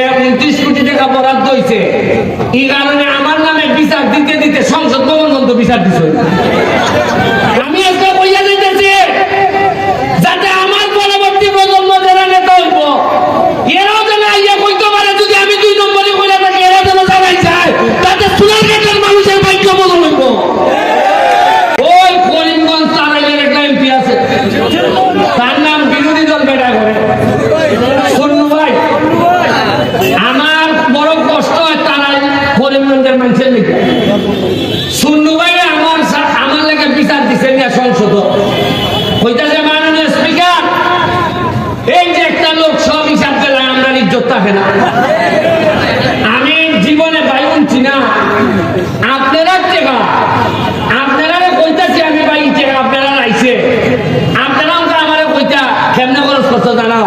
যে কোটি টাকা বরাদ্দ হয়েছে এই কারণে আমার নামে বিচার দিতে দিতে সংসদ ভবন বন্ধ বিচার দিছে আমি একটা কইয়া দিতেছি যাতে আমার পরবর্তী প্রজন্ম যারা নেতা হইব এরাও যেন আইয়া কইতে পারে যদি আমি দুই নম্বরে কইরা থাকি এরা যেন জানাই যায় তাতে সোনার গেটের মানুষের ভাগ্য বদল হইব ওই করিমগঞ্জ তারাইলের একটা এমপি আছে তার নাম বিরোধী দল বেটা করে সন্নু ভাই আমার বড় কষ্ট হয় তারাই করিমগঞ্জের মানুষের লিখে সন্নু ভাই আমার সা- আমার লেগে বিচার দিছে নিয়ে সংসদ কইতাছে মাননীয় স্পিকার এই যে একটা লোক সব হিসাব দিলে আমরা ইজ্জত থাকে না আমি জীবনে ভাই উনছি না আপনারা টেকা আপনারা কইতাছি আমি ভাই টেকা আপনারা আইছে আপনারা আমাকে আমারে কইতা কেমনে খরচ করছ জানাও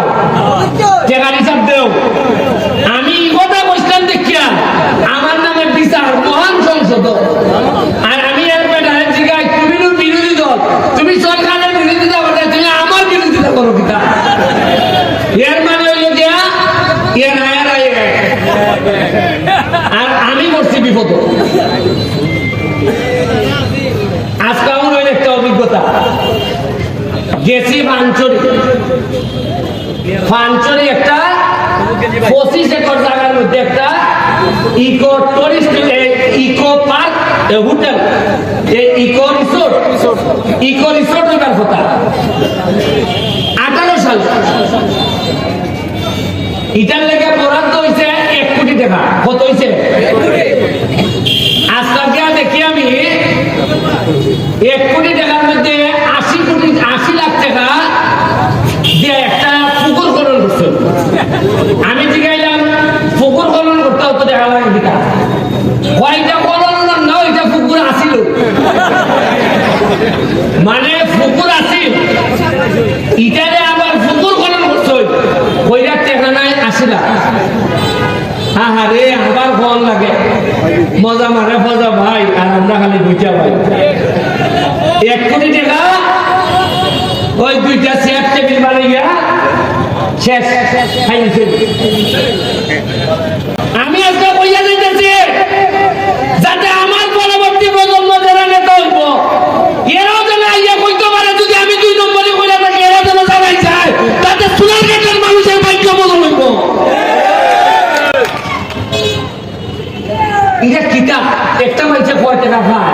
টেকার হিসাব দেও আমি এই কথা কইতাম দেখিয়া আমার নামে বিচার মহান সংসদ আর আমি এর বেটারে জিগাই তুমি তো বিরোধী দল তুমি সরকারের বিরোধিতা করতে তুমি আমার বিরোধিতা করো কিতা এর মানে হইল গিয়া এর আয়ার আয়ে আর করছি বিপদ। আজকে আমার একটা অভিজ্ঞতা। গেছি পাঞ্চরি পাঞ্চরি একটা পঁচিশ একর জায়গার মধ্যে একটা eco tourist eco park hotel eco resort. Eco resort ওটার কথা আঠারো সাল। ইটার লেগে বরাদ্দ হয়েছে এক কোটি টাকা কত হয়েছে আজকালকে দেখি আমি এক কোটি টাকার মধ্যে আশি কোটি, আশি লাখ টাকা দিয়ে একটা পুকুর খনন করছে। আমি জিগাইলাম, পুকুর খনন করতে হতো দেখা লাগে কিনা কয়টা খনন না ওইটা পুকুর আসিল মানে পুকুর আসিল ইটারে আবার পুকুর খনন করছে কইরা টাকা নাই আসিলা হ্যাঁ রে আবার ফল লাগে। মজা মারে ফজা ভাই, আর আমরা খালি বুঝা ভাই। এক কোটি টাকা? ওই দুইটা চেয়ার টেবিল বানাইয়া শেষ আমি আজকে কইয়া দিতেছি, যাতে আমার পরবর্তী প্রজন্ম যারা নেতা হইব। এরাও যেন আইয়া কইতে পারে, যদি আমি দুই নম্বরে কইরা থাকি এরা যেন জানাই যায়, তাতে সোনার গেটের মানুষের ভাগ্য বদল হইব। এটা কিতাব, একটা মানুষের কয় খায়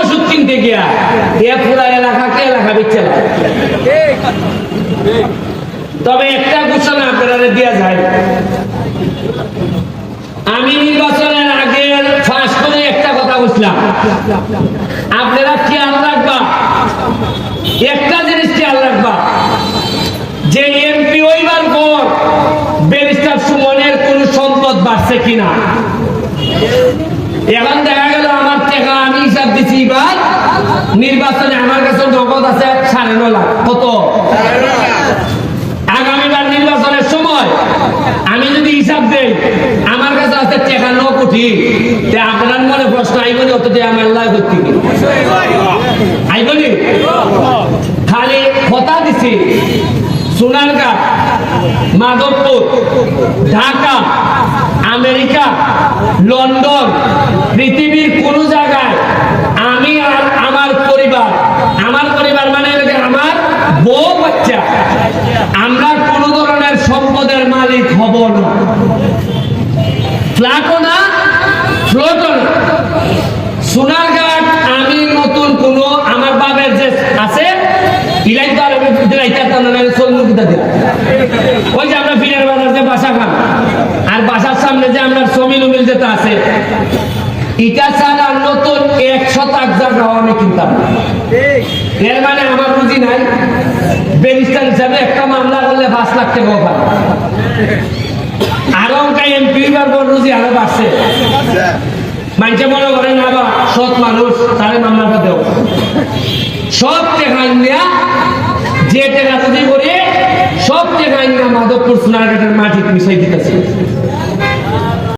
কিনতে গিয়া, এ পুরা এলাকাকে এলাকা বিচ্ছে তবে একটা ঘোষণা আপনারা দেওয়া যায়। আমি নির্বাচনের আগে ফাঁস করে একটা কথা বুঝলাম। আপনারা খেয়াল রাখবা, একটা জিনিস খেয়াল রাখবা। যে এমপি হইবার পর ব্যারিস্টার সুমনের কোন সম্পদ বাড়ছে কিনা? এখন দেখা গেল আমার টাকা আমি হিসাব দিচ্ছি এবার নির্বাচনে আমার কাছে নগদ আছে সাড়ে ন লাখ। কত? আগামীবার নির্বাচনের সময় আমি যদি হিসাব দেই, আমার কাছে আছে টাকা ন কোটি আপনার মনে প্রশ্ন আইবনি অত দিয়ে আমার লাভ করতে আইবনি খালি কথা দিছি, সোনারগাঁ, মাধবপুর, ঢাকা, আমেরিকা, লন্ডন পৃথিবীর কোন জায়গায় আমি আর আমার পরিবার আমার পরিবার মানে হলো আমার বউ বাচ্চা আমরা কোন ধরনের সম্পদের মালিক হব না। সোনারঘাট আমি নতুন কোন, আমার বাবার যে আছে আর ওই যে আমরা যে বাসা খান আর বাসার সামনে যে আমরা সমিল উমিল যেটা আছে ইটা নতুন আমি কিনতাম। এর মানে আমার রুজি নাই। ব্যারিস্টার হিসাবে একটা মামলা করলে পাঁচ লাখ টাকাও পাই আরও অঙ্কা এমপি পারব রুজি আরও বাড়ছে। মানুষে মনে করে না সৎ মানুষ তারে মামলাটা দেও। সব টেকা যে টেকা করে সব টেকা মাধবপুর সোনারঘাটের মাটি মিশাই দিতেছে।